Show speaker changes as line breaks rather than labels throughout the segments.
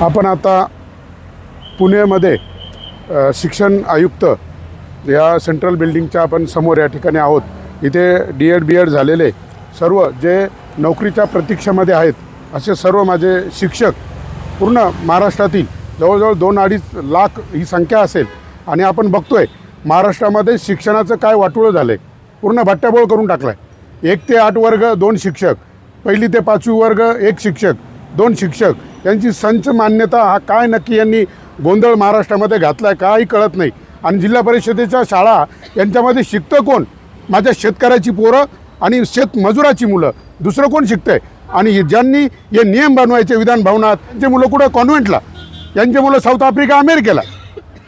आपण आता पुण्यामध्ये शिक्षण आयुक्त या सेंट्रल बिल्डिंगच्या आपण समोर या ठिकाणी आहोत. इथे डी एड बी एड झालेले सर्व जे नोकरीच्या प्रतीक्षेमध्ये आहेत असे सर्व माझे शिक्षक पूर्ण महाराष्ट्रातील जवळजवळ दोन अडीच लाख ही संख्या असेल. आणि आपण बघतोय महाराष्ट्रामध्ये शिक्षणाचं काय वाटोळं झालं आहे पूर्ण भट्ट्याबोळ करून टाकला आहे एक ते आठ वर्ग दोन शिक्षक. पहिली ते पाचवी वर्ग एक शिक्षक. दोन शिक्षक. यांची संच मान्यता हा काय नक्की यांनी गोंधळ महाराष्ट्रामध्ये घातला आहे काही कळत नाही. आणि जिल्हा परिषदेच्या शाळा यांच्यामध्ये शिकतं कोण? माझ्या शेतकऱ्याची पोरं आणि शेतमजुराची मुलं. दुसरं कोण शिकतंय? आणि ज्यांनी हे नियम बनवायचे विधान भवनात त्यांची मुलं कुठं? कॉन्व्हेंटला. यांची मुलं साऊथ आफ्रिका अमेरिकेला.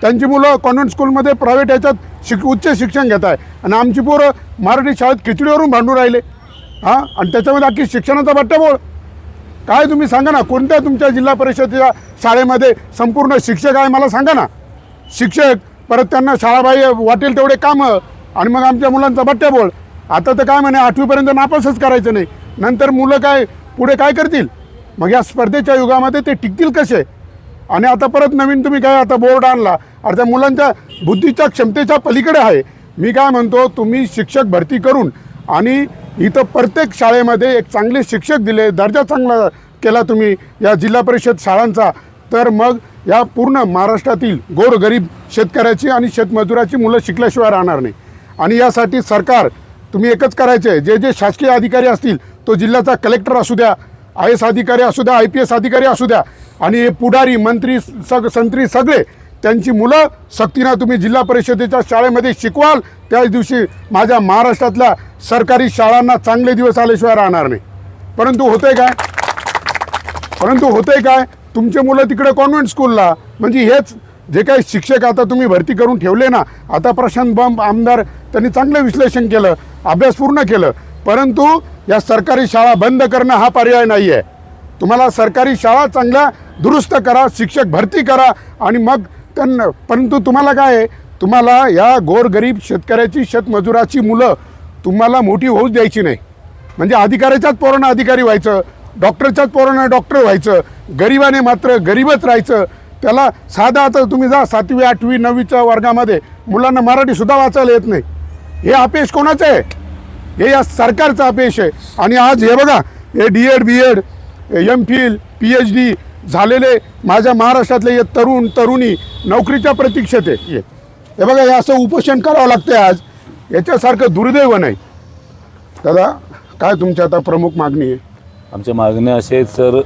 त्यांची मुलं कॉन्व्हेंट स्कूलमध्ये प्रायव्हेट याच्यात शिक उच्च शिक्षण घेत आहे. आणि आमची पोरं मराठी शाळेत खिचडीवरून भांडून राहिले. हां? आणि त्याच्यामध्ये अख्खी शिक्षणाचा बट्ट्याबोळ काय तुम्ही सांगा ना कोणत्या तुमच्या जिल्हा परिषदेच्या शाळेमध्ये संपूर्ण शिक्षक आहे मला सांगा ना. शिक्षक परत त्यांना शाळाबाई वाटेल तेवढे कामं आणि मग आमच्या मुलांचा बट्ट्याबोळ आता तर काय म्हणे आठवीपर्यंत नापासच करायचं नाही. नंतर मुलं काय पुढे काय करतील? मग या स्पर्धेच्या युगामध्ये ते टिकतील कसे? आणि आता परत नवीन तुम्ही काय आता बोर्ड आणला अरे त्या मुलांच्या बुद्धीच्या क्षमतेच्या पलीकडे आहे. मी काय म्हणतो तुम्ही शिक्षक भरती करून आणि इथं प्रत्येक शाळेमध्ये एक चांगले शिक्षक दिले दर्जा चांगला केला तुम्ही या जिल्हा परिषद शाळांचा. तर मग या पूर्ण महाराष्ट्रातील गोरगरीब शेतकऱ्याची आणि शेतमजुराची मुलं शिकल्याशिवाय राहणार नाही. आणि यासाठी सरकार तुम्ही एकच करायचे जे जे शासकीय अधिकारी असतील तो जिल्ह्याचा कलेक्टर असू द्या आय एस अधिकारी असू द्या आय पी एस अधिकारी असू द्या आणि हे पुढारी मंत्री सग संत्री सगळे त्यांची मुलं सक्तीनं तुम्ही जिल्हा परिषदेच्या शाळेमध्ये शिकवाल त्याच दिवशी माझ्या महाराष्ट्रातल्या सरकारी शाळांना चांगले दिवस आल्याशिवाय राहणार नाही. परंतु होते काय? परंतु होते काय? तुमचे मुलं तिकडे कॉन्व्हेंट स्कूलला म्हणजे हेच जे काही शिक्षक आता तुम्ही भरती करून ठेवले ना आता प्रशांत बंब आमदार त्यांनी चांगलं विश्लेषण केलं अभ्यास पूर्ण केलं परंतु या सरकारी शाळा बंद करणं हा पर्याय नाही आहे तुम्हाला सरकारी शाळा चांगल्या दुरुस्त करा शिक्षक भरती करा आणि मग त्यांना परंतु तुम्हाला काय आहे? तुम्हाला या गोरगरीब शेतकऱ्याची शेतमजुराची मुलं तुम्हाला मोठी होऊच द्यायची नाही. म्हणजे अधिकाऱ्याच्याच पोरांना अधिकारी व्हायचं डॉक्टरच्याच पोरांना डॉक्टर व्हायचं गरिबाने मात्र गरीबच राहायचं. त्याला साधा आता तुम्ही जा सातवी आठवी नववीच्या वर्गामध्ये मुलांना मराठीसुद्धा वाचायला येत नाही. हे अपयश कोणाचं आहे? हे या सरकारचं अपयश आहे. आणि आज हे बघा हे D Ed B Ed M Phil P H D झालेले माझ्या महाराष्ट्रातले हे तरुण तरुणी नोकरीच्या प्रतीक्षेत आहे. हे. बघा हे असं उपोषण करावं लागतंय आज. याच्यासारखं दुर्दैव नाही. दादा काय तुमची आता प्रमुख मागणी आहे?
आमच्या मागण्या अशा आहेत सर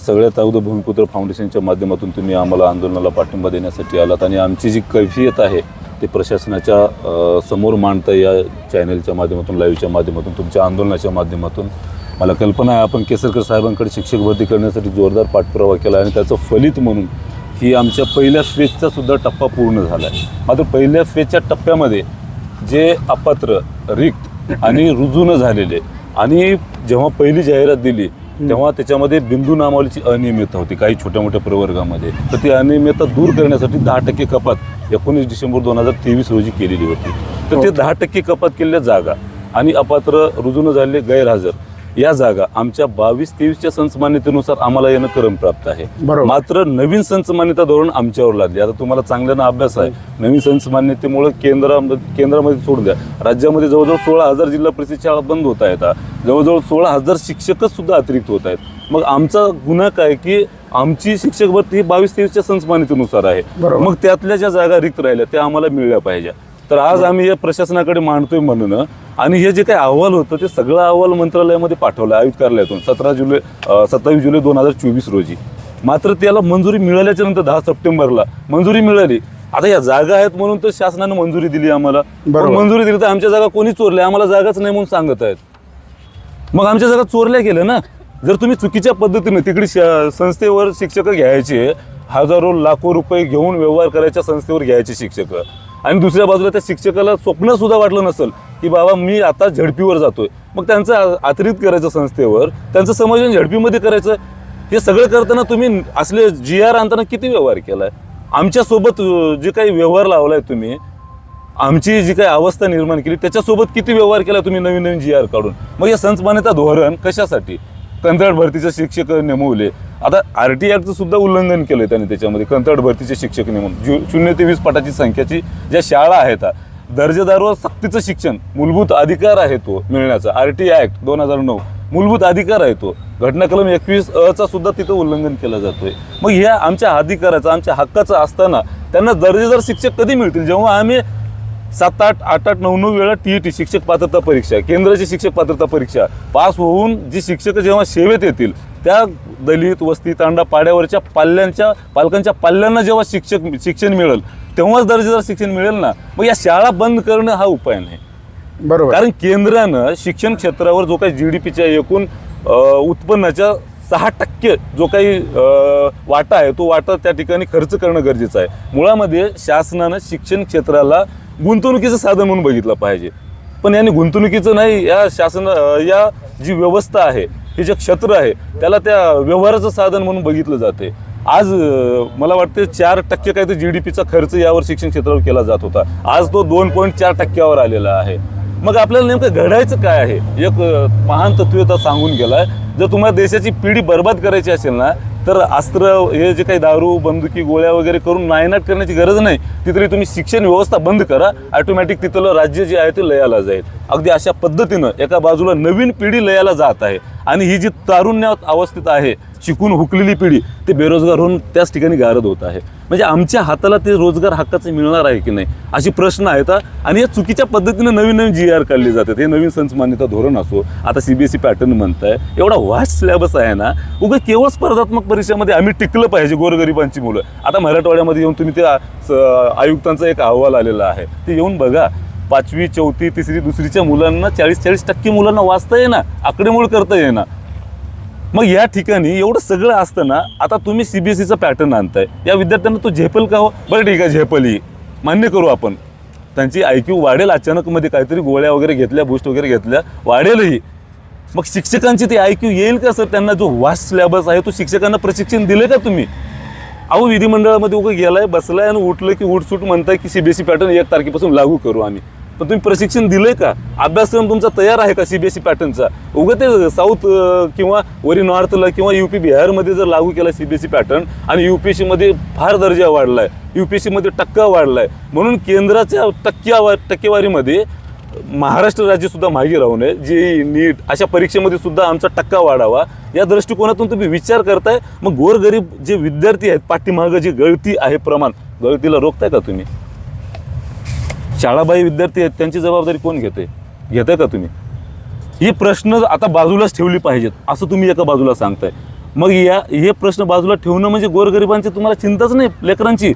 सगळ्यात अगोदर भूमिपुत्र फाउंडेशनच्या माध्यमातून तुम्ही आम्हाला आंदोलनाला पाठिंबा देण्यासाठी आलात आणि आमची जी कैफियत आहे ते प्रशासनाच्या समोर मांडता या चॅनलच्या माध्यमातून लाईव्हच्या माध्यमातून तुमच्या आंदोलनाच्या माध्यमातून मला कल्पना आहे आपण केसरकर साहेबांकडे शिक्षक भरती करण्यासाठी जोरदार पाठपुरावा केला आणि त्याचं फलित म्हणून ही आमच्या पहिल्या फेजचा सुद्धा टप्पा पूर्ण झाला आहे. मात्र पहिल्या फेजच्या टप्प्यामध्ये जे अपात्र रिक्त आणि रुजू न झालेले आणि जेव्हा पहिली जाहिरात दिली तेव्हा त्याच्यामध्ये बिंदू नामावलीची अनियमितता होती काही छोट्या मोठ्या प्रवर्गामध्ये. तर ती अनियमितता दूर करण्यासाठी दहा टक्के कपात एकोणीस डिसेंबर दोन हजार तेवीस रोजी केलेली होती. तर ते दहा टक्के कपात केलेल्या जागा आणि अपात्र रुजू न झालेले गैरहजर या जागा आमच्या बावीस तेवीसच्या संच मान्यतेनुसार आम्हाला येणं क्रमप्राप्त आहे.
बरोबर.
मात्र नवीन संच मान्यता धोरण आमच्यावर लादले आता तुम्हाला चांगल्यानं अभ्यास आहे. नवीन संच मान्यतेमुळे केंद्रामध्ये केंद्रामध्ये सोडून द्या. राज्यामध्ये जवळजवळ सोळा हजार जिल्हा परिषद शाळा बंद होत आहेत. जवळजवळ सोळा हजार शिक्षकच सुद्धा अतिरिक्त होत आहेत. मग आमचा गुन्हा काय की आमची शिक्षक भरती ही बावीस तेवीसच्या संच मान्यतेनुसार आहे. मग त्यातल्या ज्या जागा रिक्त राहिल्या त्या आम्हाला मिळल्या पाहिजे. तर आज आम्ही हे प्रशासनाकडे मांडतोय म्हणून आणि हे जे काही अहवाल होतं ते सगळं अहवाल मंत्रालयामध्ये पाठवलं आयुक्त कार्यालयातून सतरा जुलै सत्तावीस जुलै दोन हजार चोवीस रोजी. मात्र त्याला मंजुरी मिळाल्याच्या नंतर दहा सप्टेंबरला मंजुरी मिळाली. आता या जागा आहेत म्हणून तर शासनानं मंजुरी दिली आम्हाला. मंजुरी दिली तर आमच्या जागा कोणी चोरल्या? आम्हाला जागाच नाही म्हणून सांगत आहेत. मग आमच्या जागा चोरल्या गेल्या ना? जर तुम्ही चुकीच्या पद्धतीने तिकडे संस्थेवर शिक्षक घ्यायचे हजारो लाखो रुपये घेऊन व्यवहार करायच्या संस्थेवर घ्यायचे शिक्षक आणि दुसऱ्या बाजूला त्या शिक्षकाला स्वप्न सुद्धा वाटलं नसेल की बाबा मी आता झडपीवर जातोय. मग त्यांचं आतरित करायचं संस्थेवर त्यांचं समायोजन झडपीमध्ये करायचं हे सगळं करताना तुम्ही असले जी आर आणताना किती व्यवहार केलाय? आमच्यासोबत जे काही व्यवहार लावलाय तुम्ही आमची जी काही अवस्था निर्माण केली त्याच्यासोबत किती व्यवहार केला तुम्ही नवीन नवीन जी आर काढून? मग या संच मान्यता धोरण कशासाठी? कंत्राट भरतीचे शिक्षक नेमवले. आता आर टी आरचं सुद्धा उल्लंघन आहे त्यांनी त्याच्यामध्ये कंत्राट भरतीचे शिक्षक नेमून जु- शून्य ते वीस पटाची संख्याची ज्या शाळा आहेत दर्जेदारवर सक्तीचं शिक्षण मूलभूत अधिकार आहे तो मिळण्याचा. आर टी ॲक्ट दोन हजार नऊ मूलभूत अधिकार आहे तो. घटनाक्रम एकवीस अचा सुद्धा तिथं उल्लंघन केला जातोय. मग ह्या आमच्या अधिकाराचा आमच्या हक्काचं असताना त्यांना दर्जेदार शिक्षक कधी मिळतील? जेव्हा आम्ही सात आठ आठ आठ नऊ नऊ वेळा टी टी शिक्षक पात्रता परीक्षा केंद्राची शिक्षक पात्रता परीक्षा पास होऊन जी शिक्षक जेव्हा सेवेत येतील त्या दलित वस्ती तांडा पाड्यावरच्या पाल्यांच्या पालकांच्या पाल्यांना जेव्हा शिक्षक शिक्षण मिळेल तेव्हाच दर्जेदार शिक्षण मिळेल ना? मग या शाळा बंद करणं हा उपाय नाही.
बरोबर.
कारण केंद्रानं शिक्षण क्षेत्रावर जो काही जी डी पीच्या एकूण उत्पन्नाच्या सहा टक्के जो काही वाटा आहे तो वाटा त्या ठिकाणी खर्च करणं गरजेचं आहे. मुळामध्ये शासनानं शिक्षण क्षेत्राला गुंतवणुकीचं साधन म्हणून बघितलं पाहिजे. पण यांनी गुंतवणुकीचं नाही या शासन या जी व्यवस्था आहे हे जे क्षेत्र आहे त्याला त्या व्यवहाराचं साधन म्हणून बघितलं जाते. आज मला वाटते चार टक्के काही जी डी पीचा खर्च यावर शिक्षण क्षेत्रावर केला जात होता. आज तो दोन पॉईंट चार टक्क्यावर आलेला आहे. मग आपल्याला नेमकं घडायचं काय आहे? एक महान तत्वता सांगून गेलाय. जर तुम्हाला देशाची पिढी बर्बाद करायची असेल ना तर अस्त्र हे जे काही दारू बंदुकी गोळ्या वगैरे करून नायनाट करण्याची गरज नाही तिथली तुम्ही शिक्षण व्यवस्था बंद करा. ऑटोमॅटिक तिथलं राज्य जे आहे ते लयाला जाईल. अगदी अशा पद्धतीनं एका बाजूला नवीन पिढी लयाला जात आहे. आणि ही जी तारुण्यात अवस्थेत आहे शिकून हुकलेली पिढी ते बेरोजगार होऊन त्याच ठिकाणी गारद होत आहे. म्हणजे आमच्या हाताला ते रोजगार हक्काचं मिळणार आहे की नाही? अशी प्रश्न आहेत आणि या चुकीच्या पद्धतीने नवीन नवीन जी आर काढले जातात हे नवीन संच मान्यता धोरण असो आता सीबीएसई पॅटर्न म्हणताय एवढा वास्ट सिलेबस आहे ना उगं केवळ स्पर्धात्मक परीक्षेमध्ये आम्ही टिकलं पाहिजे गोरगरिबांची मुलं. आता मराठवाड्यामध्ये येऊन तुम्ही ते आयुक्तांचा एक अहवाल आलेला आहे. ते येऊन बघा पाचवी चौथी तिसरी दुसरीच्या मुलांना चाळीस चाळीस टक्के मुलांना वाचता येईना आकडेमोड करता येईना. मग या ठिकाणी एवढं सगळं असताना आता तुम्ही सीबीएसईचा पॅटर्न आणताय. या विद्यार्थ्यांना तो झेपल का हो? बरं ठीक आहे झेपल. ही मान्य करू आपण. त्यांची आय क्यू वाढेल अचानक मध्ये काहीतरी गोळ्या वगैरे घेतल्या बूस्ट वगैरे घेतल्या वाढेलही. मग शिक्षकांची ती आय क्यू येईल का सर? त्यांना जो वास्ट सिलेबस आहे तो शिक्षकांना प्रशिक्षण दिले का तुम्ही? अहो विधिमंडळामध्ये उगं गेलाय बसलाय आणि उठलं की उठसूट म्हणताय की सीबीएसई पॅटर्न एक तारखेपासून लागू करू आम्ही. पण तुम्ही प्रशिक्षण दिलंय का? अभ्यासक्रम तुमचा तयार आहे का सीबीएसई पॅटर्नचा उगा ते साऊथ किंवा वरी नॉर्थला किंवा युपी बिहारमध्ये जर लागू केला सीबीएसई पॅटर्न आणि युपीएससीमध्ये फार दर्जा वाढलाय युपीएससी मध्ये टक्का वाढलाय म्हणून केंद्राच्या टक्क्यावा टक्केवारीमध्ये महाराष्ट्र राज्य सुद्धा मागे राहू नये जे नीट अशा परीक्षेमध्ये सुद्धा आमचा टक्का वाढावा. या दृष्टिकोनातून तुम्ही विचार करताय. मग गोरगरीब जे विद्यार्थी आहेत पाठीमागं जी गळती आहे प्रमाण गळतीला रोखताय का तुम्ही? शाळाबाई विद्यार्थी आहेत त्यांची जबाबदारी कोण घेते? घेताय का तुम्ही? हे प्रश्न आता बाजूलाच ठेवली पाहिजेत असं तुम्ही एका बाजूला सांगताय. मग या हे प्रश्न बाजूला ठेवणं म्हणजे गोरगरिबांची तुम्हाला चिंताच नाही लेकरांची?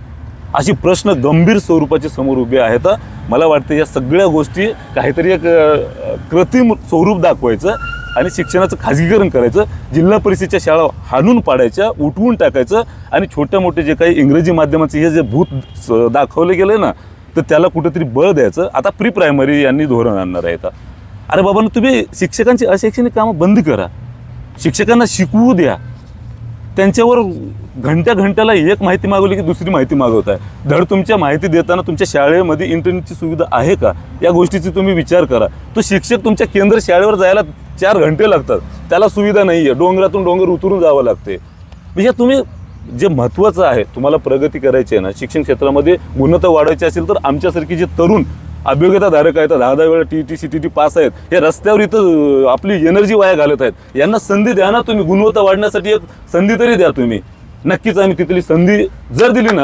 अशी प्रश्न गंभीर स्वरूपाचे समोर उभे आहेत. मला वाटतं या सगळ्या गोष्टी काहीतरी एक कृत्रिम स्वरूप दाखवायचं आणि शिक्षणाचं खाजगीकरण करायचं जिल्हा परिषदेच्या शाळा हाणून पाडायच्या उठवून टाकायचं आणि छोट्या मोठे जे काही इंग्रजी माध्यमाचे हे जे भूत स- दाखवलं गेलं ना तर त्याला कुठेतरी बळ द्यायचं. आता प्री प्रायमरी यांनी धोरण आणणार आहे आता अरे बाबा तुम्ही शिक्षकांची अशैक्षणिक कामं बंद करा. शिक्षकांना शिकवू द्या. त्यांच्यावर घंट्या घंट्याला एक माहिती मागवली की दुसरी माहिती मागवताय धड तुमच्या माहिती देताना तुमच्या शाळेमध्ये इंटरनेटची सुविधा आहे का? या गोष्टीची तुम्ही विचार करा. तो शिक्षक तुमच्या केंद्र शाळेवर जायला चार घंटे लागतात. त्याला सुविधा नाही आहे डोंगरातून डोंगर उतरून जावं लागते. म्हणजे तुम्ही जे महत्त्वाचं आहे तुम्हाला प्रगती करायची आहे ना शिक्षण क्षेत्रामध्ये गुणवत्ता वाढवायची असेल तर आमच्यासारखी जे तरुण अभियोग्यताधारक आहेत दहा दहा वेळा T T C T T pass आहेत हे रस्त्यावर इथं आपली एनर्जी वाया घालत आहेत. यांना संधी द्या ना तुम्ही. गुणवत्ता वाढण्यासाठी एक संधी तरी द्या तुम्ही. नक्कीच आम्ही तिथली संधी जर दिली ना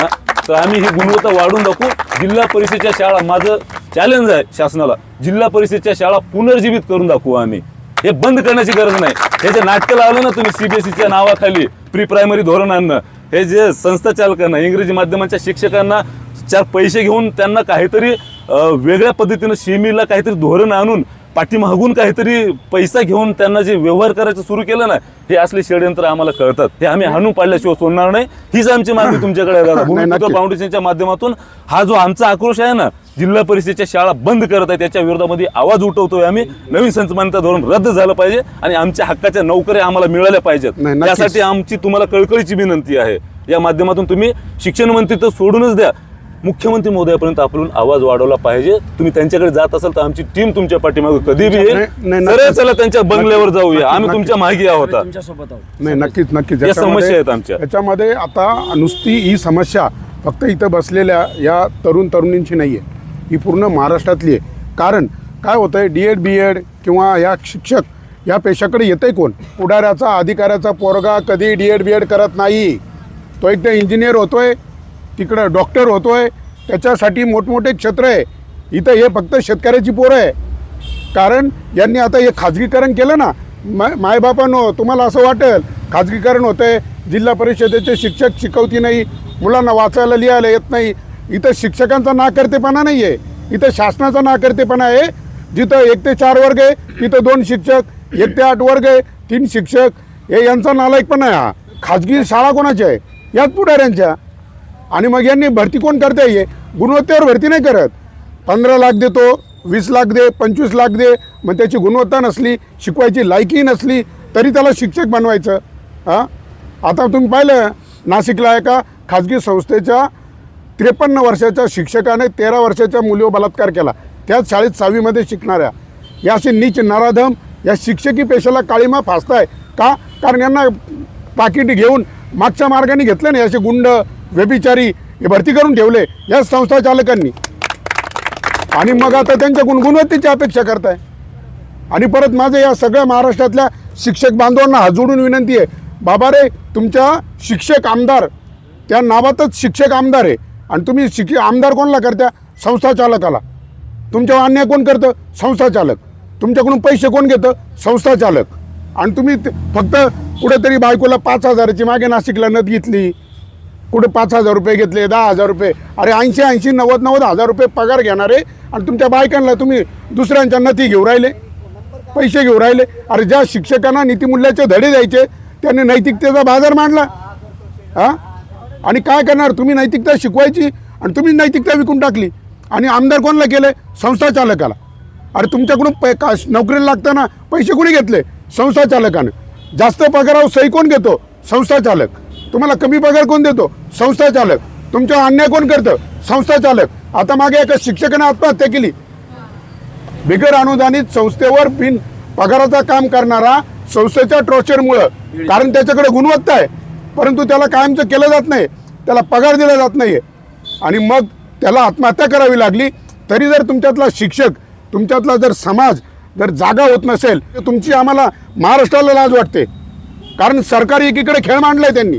तर आम्ही ही गुणवत्ता वाढून दाखवू. जिल्हा परिषदेच्या शाळा माझं चॅलेंज आहे शासनाला. जिल्हा परिषदेच्या शाळा पुनर्जीवित करून दाखवू आम्ही. हे बंद करण्याची गरज नाही. हे जे नाटकं लावलं ना तुम्ही सीबीएसईच्या नावाखाली प्री प्रायमरी धोरण आणणं हे जे संस्था चालकांना इंग्रजी माध्यमांच्या शिक्षकांना चार पैसे घेऊन त्यांना काहीतरी वेगळ्या पद्धतीनं शेमीला काहीतरी धोरण आणून पाठीमागून काहीतरी पैसा घेऊन त्यांना जे व्यवहार करायचं सुरू केलं ना हे असले षडयंत्र आम्हाला कळतात. हे आम्ही हाणून पाडल्याशिवाय सोडणार नाही. हीच आमची मागणी तुमच्याकडे. फाउंडेशनच्या माध्यमातून हा जो आमचा आक्रोश आहे ना जिल्हा परिषदेच्या शाळा बंद करत आहे त्याच्या विरोधामध्ये आवाज उठवतोय आम्ही. नवीन संच मान्यता धोरण रद्द झालं पाहिजे आणि आमच्या हक्काच्या नोकऱ्या आम्हाला मिळाल्या पाहिजेत. त्यासाठी आमची तुम्हाला कळकळीची विनंती आहे. या माध्यमातून तुम्ही शिक्षण मंत्री तर सोडूनच द्या. मुख्यमंत्री महोदयापर्यंत आपण आवाज वाढवला पाहिजे. तुम्ही त्यांच्याकडे जात असाल तर आमची टीम तुमच्या पाठीमागे कधी बी येईल. चला त्यांच्या बंगल्यावर जाऊया. आम्ही तुमच्या मागे आहोत.
नाही नक्कीच नक्कीच.
या समस्या आहेत आमच्या.
याच्यामध्ये आता नुसती ही समस्या फक्त इथं बसलेल्या या तरुण तरुणींची नाही आहे ही पूर्ण महाराष्ट्रातली आहे. कारण काय होतं आहे डी एड बी एड किंवा या शिक्षक या पेशाकडे येतंय कोण? पुढाऱ्याचा अधिकाऱ्याचा पोरगा कधी डी एड बी एड करत नाही. तो एकदा इंजिनियर होतो आहे तिकडं डॉक्टर होतो आहे त्याच्यासाठी मोठमोठे क्षेत्र आहे. इथं हे फक्त शेतकऱ्याची पोरं आहे. कारण यांनी आता हे खाजगीकरण केलं ना माय मायबापांनो तुम्हाला असं वाटेल खाजगीकरण होतं आहे जिल्हा परिषदेचे शिक्षक शिकवती नाही मुलांना वाचायला लिहायला येत नाही इथं शिक्षकांचा नाकर्तेपणा नाही आहे इथं शासनाचा नाकर्तेपणा आहे. जिथं एक ते चार वर्ग आहे तिथं दोन शिक्षक एक ते आठ वर्ग आहे तीन शिक्षक. हे यांचा नालायकपणा आहे हा. खाजगी शाळा कोणाच्या आहे? याच पुढाऱ्यांच्या. आणि मग यांनी भरती कोण करते आहे गुणवत्तेवर भरती नाही करत. पंधरा लाख देतो वीस लाख दे पंचवीस लाख दे. मग त्याची गुणवत्ता नसली शिकवायची लायकी नसली तरी त्याला शिक्षक बनवायचं. हां? आता तुम्ही पाहिलं नाशिकला आहे का खाजगी संस्थेच्या त्रेपन्न वर्षाच्या शिक्षकाने तेरा वर्षाच्या मुलीवर बलात्कार केला. त्याच शाळेत सहावीमध्ये शिकणाऱ्या. या असे नीच नराधम या शिक्षकी पेशाला काळीमा फासताय. का? कारण यांना पाकिट घेऊन मागच्या मार्गाने घेतलं नाही असे गुंड व्यभिचारी हे भरती करून ठेवले या संस्था चालकांनी. आणि मग आता त्यांच्या गुणगुणवत्तेची अपेक्षा करताय. आणि परत माझं या सगळ्या महाराष्ट्रातल्या शिक्षक बांधवांना हात विनंती आहे. बाबा रे तुमच्या शिक्षक आमदार त्या नावातच शिक्षक आमदार आहे. आणि तुम्ही शिकी आमदार कोणाला करता संस्था चालकाला. तुमच्यावर अन्याय कोण करतं? संस्था चालक. तुमच्याकडून पैसे कोण घेतं? संस्था चालक. आणि तुम्ही ते- फक्त कुठेतरी बायकोला पाच हजाराची मागे नाशिकला नद घेतली. कुठे पाच हजार रुपये घेतले दहा हजार रुपये. अरे ऐंशी ऐंशी नव्वद नव्वद हजार रुपये पगार घेणारे आणि तुमच्या बायकांना तुम्ही दुसऱ्यांच्या नथी घेऊ राहिले पैसे घेऊ राहिले. अरे ज्या शिक्षकांना नीतिमूल्याचे धडे द्यायचे त्यांनी नैतिकतेचा बाजार मांडला. हां? आणि काय करणार? तुम्ही नैतिकता शिकवायची आणि तुम्ही नैतिकता विकून टाकली. आणि आमदार कोणाला केले संस्था चालकाला. अरे तुमच्याकडून पै का नोकरीला लागताना पैसे कोणी घेतले? संस्था चालकानं. जास्त पगारावर सही कोण घेतो? संस्था चालक. तुम्हाला कमी पगार कोण देतो? संस्था चालक. तुमच्यावर अन्याय कोण करतं? संस्था चालक. आता मागे एका शिक्षकाने आत्महत्या केली. बिगर अनुदानित संस्थेवर बिन पगाराचा काम करणारा संस्थेच्या टॉर्चरमुळं कारण त्याच्याकडे गुणवत्ता आहे. परंतु त्याला कायमचं केलं जात नाही. त्याला पगार दिला जात नाही आणि मग त्याला आत्महत्या करावी लागली. तरी जर तुमच्यातला शिक्षक तुमच्यातला जर समाज जर जागा होत नसेल तर तुमची आम्हाला महाराष्ट्राला लाज वाटते. कारण सरकारी एकीकडे खेळ मांडलाय त्यांनी.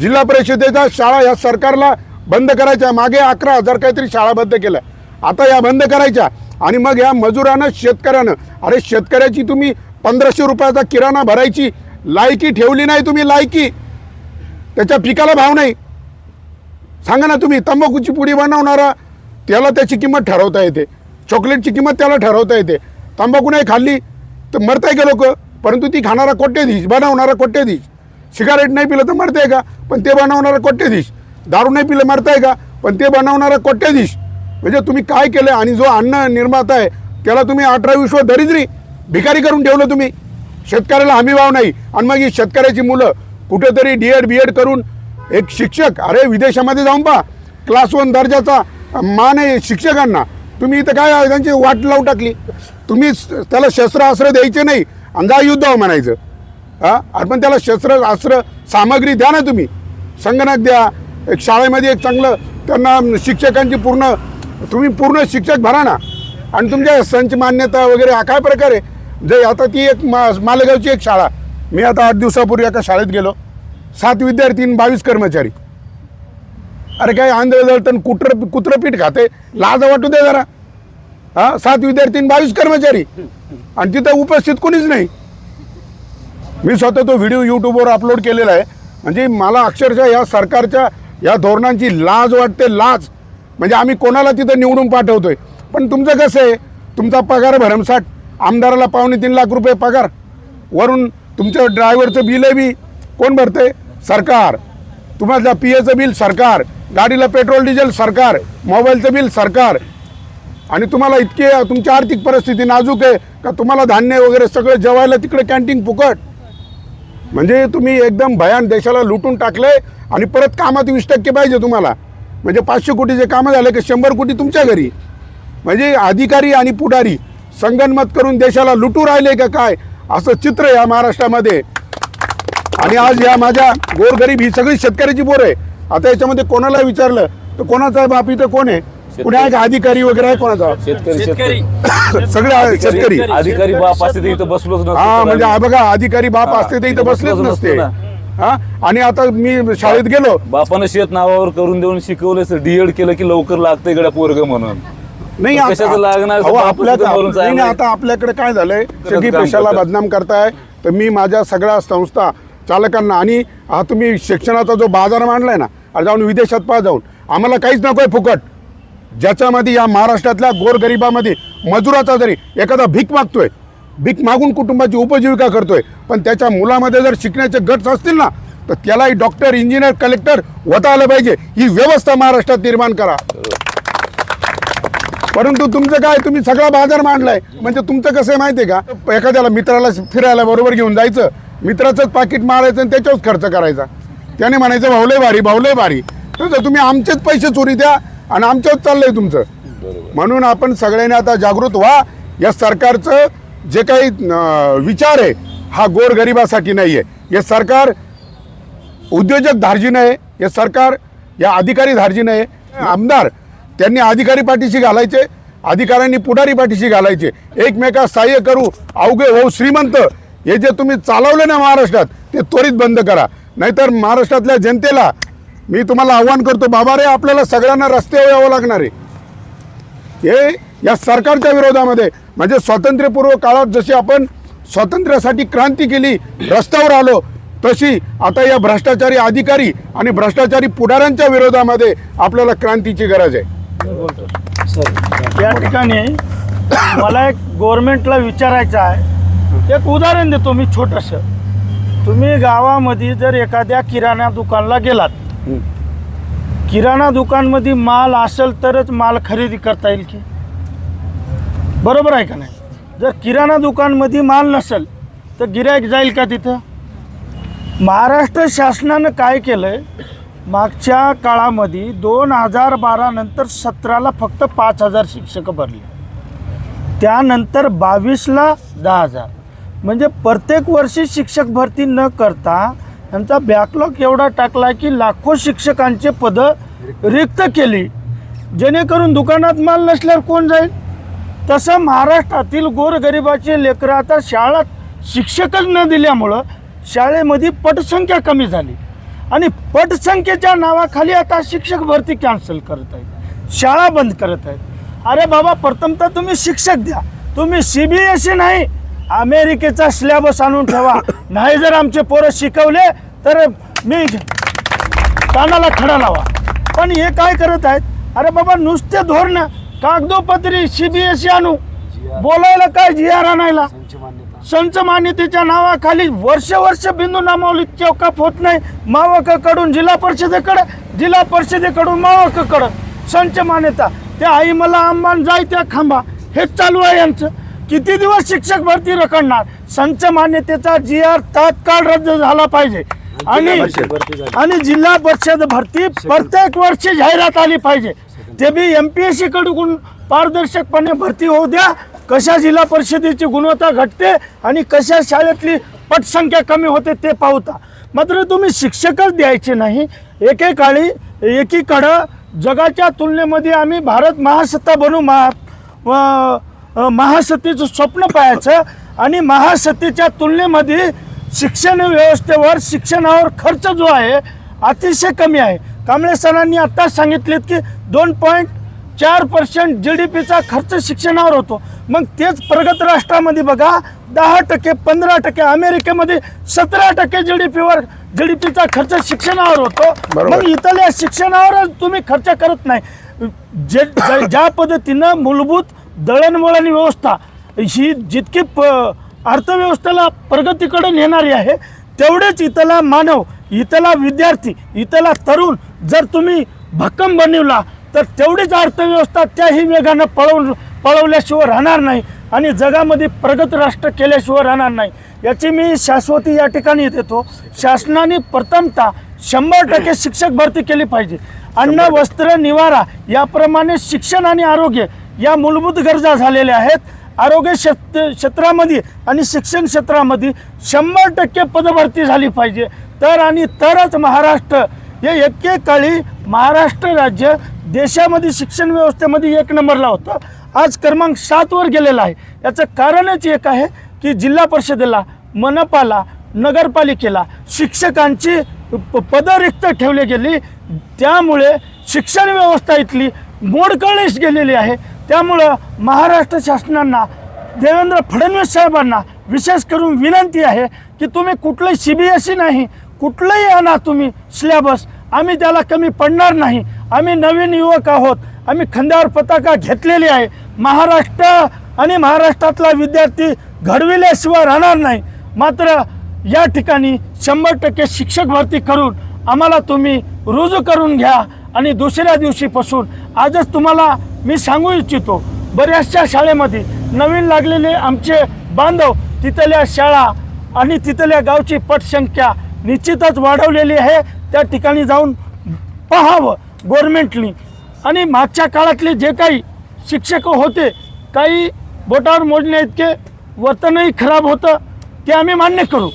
जिल्हा परिषदेच्या शाळा ह्या सरकारला बंद करायच्या. मागे अकरा हजार काहीतरी शाळा बंद केल्या. आता या बंद करायच्या. आणि मग या मजुरानं शेतकऱ्यानं अरे शेतकऱ्याची तुम्ही पंधराशे रुपयाचा किराणा भरायची लायकी ठेवली नाही तुम्ही लायकी. त्याच्या पिकाला भाव नाही. सांगा ना तुम्ही तंबाखूची पुडी बनवणारा त्याला त्याची किंमत ठरवता येते. चॉकलेटची किंमत त्याला ठरवता येते. तंबाखू नाही खाल्ली तर मरताय का लोक? परंतु ती खाणारा कोट्यधीश बनवणारा कोट्यधीश सिगारेट नाही पिलं तर मरताय का? पण ते बनवणारा कोट्यधीश दारू नाही पिलं मरताय का? पण ते बनवणारा कोट्यधीश म्हणजे तुम्ही काय केलं? आणि जो अन्न निर्माता आहे त्याला तुम्ही अठरा विश्व दरिद्री भिकारी करून ठेवलं तुम्ही. शेतकऱ्याला हमी भाव नाही. आणि मग ही शेतकऱ्याची मुलं कुठेतरी डी एड बी एड करून एक शिक्षक अरे विदेशामध्ये जाऊन पहा क्लास वन दर्जाचा मान आहे शिक्षकांना. तुम्ही इथं काय त्यांची वाट लावून टाकली? तुम्ही त्याला शस्त्रास्त्र द्यायचे नाही हो आणि जा युद्ध म्हणायचं. हां? अरे पण त्याला शस्त्र अस्त्र सामग्री द्या ना तुम्ही. संगणक द्या. एक शाळेमध्ये एक चांगलं त्यांना शिक्षकांची पूर्ण तुम्ही पूर्ण शिक्षक भरा ना. आणि तुमच्या संच मान्यता वगैरे हा काय प्रकार आहे? जे आता ती एक मा मालेगावची एक शाळा. मी आता आठ दिवसापूर्वी एका शाळेत गेलो. सात विद्यार्थी बावीस कर्मचारी. अरे काय आंधळ जळतण कुत्र कुत्रपीठ खाते? लाज वाटू दे जरा. हा सात विद्यार्थी बावीस कर्मचारी. आणि तिथं उपस्थित कोणीच नाही. मी स्वतः तो व्हिडिओ यूट्यूबवर अपलोड केलेला आहे. म्हणजे मला अक्षरशः या सरकारच्या या धोरणांची लाज वाटते लाज. म्हणजे आम्ही कोणाला तिथं निवडून पाठवतोय? पण तुमचं कसं आहे? तुमचा पगार भरमसाठ. आमदाराला पावणे तीन लाख रुपये पगार. वरून तुमचं ड्रायव्हरचं बिलही बी कोण भरते सरकार. तुम्हाला पी एचं बिल सरकार. गाडीला पेट्रोल डिझेल सरकार. मोबाईलचं बिल सरकार. आणि तुम्हाला इतके तुमची आर्थिक परिस्थिती नाजूक आहे का तुम्हाला धान्य वगैरे सगळं जेवायला तिकडे कॅन्टीन फुकट? म्हणजे तुम्ही एकदम भयान देशाला लुटून टाकले आणि परत कामात वीस टक्के पाहिजे तुम्हाला. म्हणजे पाचशे कोटीचे कामं झाले की शंभर कोटी तुमच्या घरी. म्हणजे अधिकारी आणि पुढारी संगणमत करून देशाला लुटू राहिले का काय? असं चित्र या महाराष्ट्रामध्ये. आणि आज या माझ्या गोरगरीब ही सगळी शेतकऱ्याची बोर आहे. आता याच्यामध्ये कोणाला विचारलं? तर कोणाचा बाप इथं कोण आहे? कुणी आहे का अधिकारी वगैरे आहे कोणाचा?
शेतकरी शेतकरी.
सगळे शेतकरी.
अधिकारी बाप असते तर इथं बसलोच नसतो.
हा म्हणजे हा. बघा अधिकारी बाप असते ते इथं बसलेच नसतो हा? आणि आता मी शाळेत गेलो.
बापानं शेत नावावर करून देऊन शिकवलं डीएड केलं की लवकर लागतं इकडे पोरग म्हणून.
नाही आता-
कशाचं लागणार?
अहो,
बाप
आपल्या
सुद्धा मरून
नाही, नाही,
चाललंय.
आता आपल्याकडे काय झालंय सगळी
काम
पेशाला
करतात.
बदनाम करताय तर मी माझ्या सगळ्या संस्था चालकांना आणि हा तुम्ही शिक्षणाचा जो बाजार मांडलाय ना जाऊन विदेशात पहा जाऊन आम्हाला काहीच नकोय फुकट ज्याच्यामध्ये या महाराष्ट्रातल्या गोरगरिबामध्ये मजुराचा जरी एखादा भीक मागतोय भीक मागून कुटुंबाची उपजीविका करतोय पण त्याच्या मुलामध्ये जर शिकण्याचे गट्स असतील ना तर त्यालाही डॉक्टर इंजिनियर कलेक्टर होता आलं पाहिजे ही व्यवस्था महाराष्ट्रात निर्माण करा परंतु तुमचं काय तुम्ही सगळा बाजार मांडलाय. म्हणजे तुमचं कसं आहे माहिती आहे का? एखाद्याला मित्राला फिरायला बरोबर घेऊन जायचं मित्राचंच पाकिट मारायचं आणि त्याच्यावर खर्च करायचा. त्याने म्हणायचं भावलंय भारी भावलंय भारी. तसं तुम्ही आमचेच पैसे चोरी द्या आणि आमच्याच चाललंय तुमचं. म्हणून आपण सगळ्यांनी आता जागृत व्हा. या सरकारचं जे काही विचार आहे हा गोरगरिबासाठी नाही आहे हे सरकार उद्योजक धार्जिन आहे हे सरकार या अधिकारी धार्जिन आहे आमदार त्यांनी अधिकारी पाठीशी घालायचे अधिकाऱ्यांनी पुढारी पाठीशी घालायचे. एकमेकास सहाय्य करू अवघे होऊ श्रीमंत हे जे तुम्ही चालवले ना महाराष्ट्रात ते त्वरित बंद करा. नाहीतर महाराष्ट्रातल्या जनतेला मी तुम्हाला आव्हान करतो बाबा रे आपल्याला सगळ्यांना रस्त्यावर यावं लागणार आहे. हे या सरकारच्या विरोधामध्ये म्हणजे स्वातंत्र्यपूर्व काळात जशी आपण स्वातंत्र्यासाठी क्रांती केली रस्त्यावर आलो तशी आता या भ्रष्टाचारी अधिकारी आणि भ्रष्टाचारी पुढाऱ्यांच्या विरोधामध्ये आपल्याला क्रांतीची गरज आहे.
या ठिकाणी मला एक गव्हर्मेंटला विचारायचं आहे. एक उदाहरण देतो मी छोटंसं. तुम्ही गावामध्ये जर एखाद्या किराणा दुकानला गेलात किराणा दुकानमध्ये माल असेल तरच माल खरेदी करता येईल की? बरोबर आहे का नाही? जर किराणा दुकानमध्ये माल नसेल तर गिरायक जाईल का तिथं? महाराष्ट्र शासनानं काय केलं आहे मागच्या काळामध्ये दोन हजार बारा नंतर सतराला फक्त पाच हजार शिक्षक भरले. त्यानंतर बावीसला दहा हजार. म्हणजे प्रत्येक वर्षी शिक्षक भरती न करता त्यांचा बॅकलॉग एवढा टाकला की लाखो शिक्षकांचे पदं रिक्त केली. जेणेकरून दुकानात माल नसल्यावर कोण जाईल? तसं महाराष्ट्रातील गोरगरिबाचे लेकरं आता शाळा शिक्षकच न दिल्यामुळं शाळेमध्ये पटसंख्या कमी झाली. आणि पटसंख्येच्या नावाखाली आता शिक्षक भरती कॅन्सल करत आहेत. शाळा बंद करत आहेत. अरे बाबा प्रथमतः तुम्ही शिक्षक द्या. तुम्ही सी बी एस ई नाही अमेरिकेचा सिलेबस आणून ठेवा. नाही जर आमचे पोरं शिकवले तर मी कानाला खडा लावा. पण हे काय करत आहेत? अरे बाबा नुसते धोरणं. कागदोपत्री सी बी एस ई आणू. बोलायला काय जी आर आणायला संच मान्यतेच्या नावाखाली वर्ष वर्ष बिंदू नामावली चौकाप होत नाही. मावकाकडून जिल्हा परिषदेकडे जिल्हा परिषदेकडून मावकाकडं. संच मान्यता त्या आई मला आंबान जाय त्या खांबा. हेच चालू आहे यांचं. किती दिवस शिक्षक भरती रखडणार? संच मान्यतेचा जी आर तात्काळ रद्द झाला पाहिजे. आणि आणि जिल्हा परिषद भरती प्रत्येक वर्षी जाहिरात आली पाहिजे. ते B M P S C कडून पारदर्शकपणे भरती होऊ द्या. कशा जिल्हा परिषदेची गुणवत्ता घटते आणि कशा शाळेतली पटसंख्या कमी होते ते पाहता. मात्र तुम्ही शिक्षकच द्यायचे नाही. एकेकाळी एकीकडं जगाच्या तुलनेमध्ये आम्ही भारत महासत्ता बनू महा व- महासत्तेचं स्वप्न पाहायचं आणि महासत्तेच्या तुलनेमध्ये शिक्षण व्यवस्थेवर शिक्षणावर खर्च जो आहे अतिशय कमी आहे. कांबळे सरांनी आत्ताच सांगितलेत की दोन पॉईंट चार पर्सेंट जी डी पीचा खर्च शिक्षणावर होतो. मग तेच प्रगत राष्ट्रामध्ये बघा दहा टक्के पंधरा टक्के अमेरिकेमध्ये सतरा टक्के जी डी पीवर जी डी पीचा खर्च शिक्षणावर होतो. मग इथल्या शिक्षणावर तुम्ही खर्च करत नाही. ज- ज्या पद्धतीनं मूलभूत दळणवळण व्यवस्था ही जितकी प अर्थव्यवस्थेला प्रगतीकडे नेणारी आहे तेवढेच इथला मानव इथला विद्यार्थी इथला तरुण जर तुम्ही भक्कम बनवला तर तेवढीच अर्थव्यवस्था त्याही वेगानं पळवून पळवल्याशिवाय राहणार नाही आणि जगामध्ये प्रगत राष्ट्र केल्याशिवाय राहणार नाही. याची मी शाश्वती या ठिकाणी देतो. शासनाने प्रथमतः शंभर टक्के शिक्षक भरती केली पाहिजे. अन्न वस्त्र निवारा याप्रमाणे शिक्षण आणि आरोग्य या मूलभूत गरजा झालेल्या आहेत. आरोग्य क्षेत्र क्षेत्रामध्ये आणि शिक्षण क्षेत्रामध्ये शंभर टक्के पदभरती झाली पाहिजे. तर आणि तरच महाराष्ट्र हे एकेकाळी महाराष्ट्र राज्य देशामध्ये शिक्षण व्यवस्थेमध्ये एक नंबरला होतं. आज क्रमांक सातवर गेलेला आहे. याचं कारणच एक आहे की जिल्हा परिषदेला मनपाला नगरपालिकेला शिक्षकांची प- पदं रिक्त ठेवली गेली. त्यामुळे शिक्षण व्यवस्था इथली मोडकळीस गेलेली आहे. त्यामुळं महाराष्ट्र शासनांना देवेंद्र फडणवीस साहेबांना विशेष करून विनंती आहे की तुम्ही कुठलंही सी बी एस ई नाही कुठलंही आणा तुम्ही सिलेबस आम्ही त्याला कमी पडणार नाही. आम्ही नवीन युवक आहोत. आम्ही खांद्यावर पताका घेतलेली आहे. महाराष्ट्र आणि महाराष्ट्रातला विद्यार्थी घडविल्याशिवाय राहणार नाही. मात्र या ठिकाणी शंभर टक्के शिक्षक भरती करून आम्हाला तुम्ही रुजू करून घ्या आणि दुसऱ्या दिवशीपासून आजच तुम्हाला मी सांगू इच्छितो बऱ्याचशा शाळेमध्ये नवीन लागलेले आमचे बांधव तिथल्या शाळा आणि तिथल्या गावची पटसंख्या निश्चितच वाढवलेली आहे. त्या ठिकाणी जाऊन पाहावं गव्हर्मेंटनी आणि मागच्या काळातले जे काही शिक्षक होते काही बोटावर मोजण्या इतके वर्तनही खराब होतं ते आम्ही मान्य करू.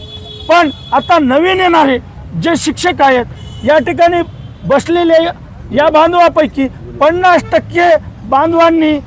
पण आता नवीन येणारे जे शिक्षक आहेत या ठिकाणी बसलेले या बांधवापैकी पन्नास टक्के बांधवांनी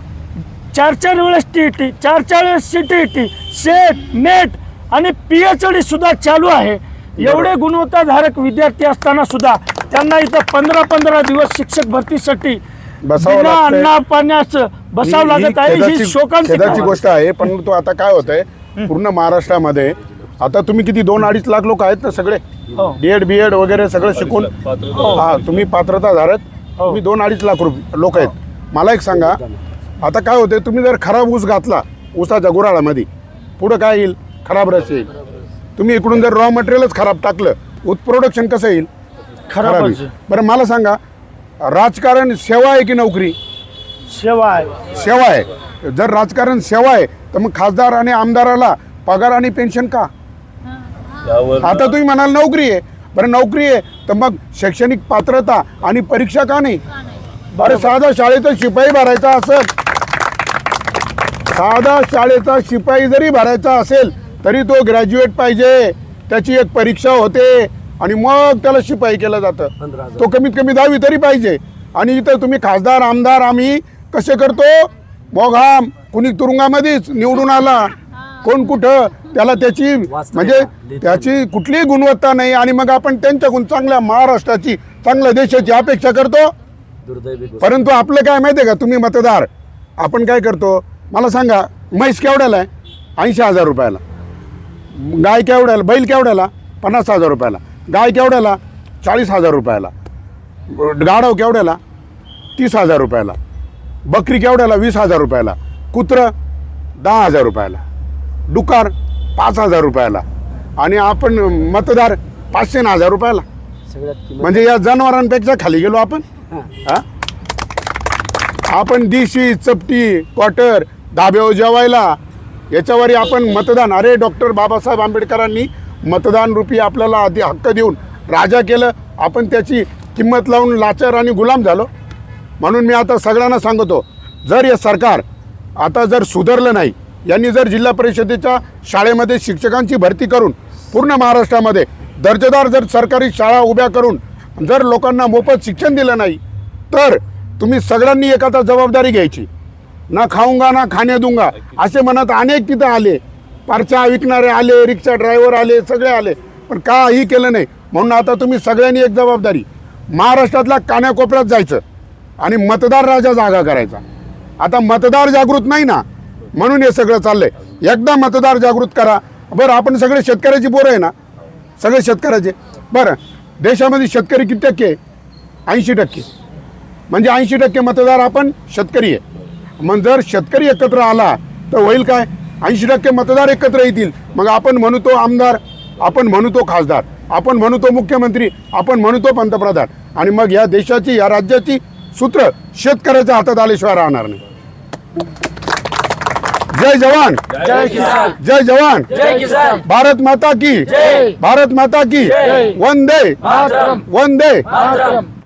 चार चार वेळेस टी टी चार चार वेळेस C T T set net आणि पी एच डी सुद्धा चालू आहे. एवढे गुणवत्ताधारक विद्यार्थी असताना सुद्धा त्यांना इथं पंधरा पंधरा दिवस शिक्षक भरतीसाठी
बसावं
बिना
लागतंय.
अन्ना पाण्याचं बसावं
ही- ही
लागत आहे. ही
खेदाची-
शोकांतिका
खेदाची गोष्ट आहे पण तो आता काय होत आहे पूर्ण महाराष्ट्रामध्ये आता तुम्ही किती दोन अडीच लाख लोक आहेत ना सगळे?
हो.
डीएड बीएड वगैरे सगळं शिकून हा तुम्ही पात्रता धारक
हो.
तुम्ही दोन अडीच लाख रुपये लोक आहेत. मला एक सांगा आता काय होते तुम्ही जर खराब ऊस घातला ऊसाच्या गुराळामध्ये पुढं काय येईल? खराब रस येईल. तुम्ही इकडून जर रॉ मटेरियलच खराब टाकलं उत्प्रोडक्शन कसं येईल? खराब येईल. बरं मला सांगा राजकारण सेवा आहे की नोकरी?
सेवा आहे.
सेवा आहे. जर राजकारण सेवा आहे तर मग खासदार आणि आमदाराला पगार आणि पेन्शन का?
यावर
आता तुम्ही म्हणाल नोकरी आहे. बरं नोकरी आहे तर मग शैक्षणिक पात्रता आणि परीक्षा का नाही? बरं साधा शाळेचा शिपाई भरायचा असेल साधा शाळेचा शिपाई जरी भरायचा असेल तरी तो ग्रॅज्युएट पाहिजे त्याची एक परीक्षा होते आणि मग त्याला शिपाई केलं जातं. तो कमीत कमी दहावी तरी पाहिजे. आणि इथं तुम्ही खासदार आमदार आम्ही कसे करतो? मोघाम कुणी तुरुंगामध्येच निवडून आला. कोण कुठं? त्याला त्याची म्हणजे त्याची कुठलीही गुणवत्ता नाही आणि मग आपण त्यांच्याकडून चांगल्या महाराष्ट्राची चांगल्या देशाची अपेक्षा करतो. परंतु आपलं काय माहिती आहे का? तुम्ही मतदार आपण काय करतो? मला सांगा म्हैस केवढ्याला आहे? ऐंशी हजार रुपयाला. गाय केवढ्याला बैल केवढ्याला? पन्नास हजार रुपयाला. गाय केवढ्याला? चाळीस हजार रुपयाला. गाढव केवढ्याला? तीस हजार रुपयाला. बकरी केवढ्याला? वीस हजार रुपयाला. कुत्रं? दहा हजार रुपयाला. डुकार? पाच हजार रुपयाला. आणि आपण मतदार पाचशे न हजार रुपयाला. म्हणजे या जनावरांपेक्षा खाली गेलो आपण. हा? आपण दिशी चपटी क्वार्टर धाब्यावर जेवायला याच्यावरही आपण मतदान. अरे डॉक्टर बाबासाहेब आंबेडकरांनी मतदान रूपी आपल्याला आधी हक्क देऊन राजा केलं. आपण त्याची किंमत लावून लाचार आणि गुलाम झालो. म्हणून मी आता सगळ्यांना सांगतो जर हे सरकार आता जर सुधारलं नाही यांनी जर जिल्हा परिषदेच्या शाळेमध्ये शिक्षकांची भरती करून पूर्ण महाराष्ट्रामध्ये दर्जेदार जर सरकारी शाळा उभ्या करून जर लोकांना मोफत शिक्षण दिलं नाही तर तुम्ही सगळ्यांनी एक आता जबाबदारी घ्यायची. ना खाऊंगा ना खाणे दूंगा. असे म्हणत अनेक तिथं आले. परचा विकणारे आले रिक्षा ड्रायव्हर आले सगळे आले. पण काही केलं नाही. म्हणून आता तुम्ही सगळ्यांनी एक जबाबदारी. महाराष्ट्रातल्या कान्याकोपऱ्यात जायचं आणि मतदार राजा जागा करायचा. आता मतदार जागृत नाही ना? म्हणून हे सगळं चाललंय. एकदा मतदार जागृत करा. बरं आपण सगळे शेतकऱ्याची बोरं आहे ना? सगळे शेतकऱ्याचे. बरं देशामध्ये शेतकरी किती टक्के? ऐंशी टक्के. म्हणजे ऐंशी टक्के मतदार आपण शेतकरी आहे. मग जर शेतकरी एकत्र आला तर होईल काय? ऐंशी टक्के मतदार एकत्र येतील. मग आपण म्हणू तो आमदार आपण म्हणू तो खासदार आपण म्हणू तो मुख्यमंत्री आपण म्हणू तो पंतप्रधान. आणि मग या देशाची या राज्याची सूत्र शेतकऱ्याच्या हातात आल्याशिवाय राहणार नाही. जय जवान.
जय किसान.
जय जवान.
जय किसान.
भारत माता की.
जय.
भारत माता की. वंदे. वंदे.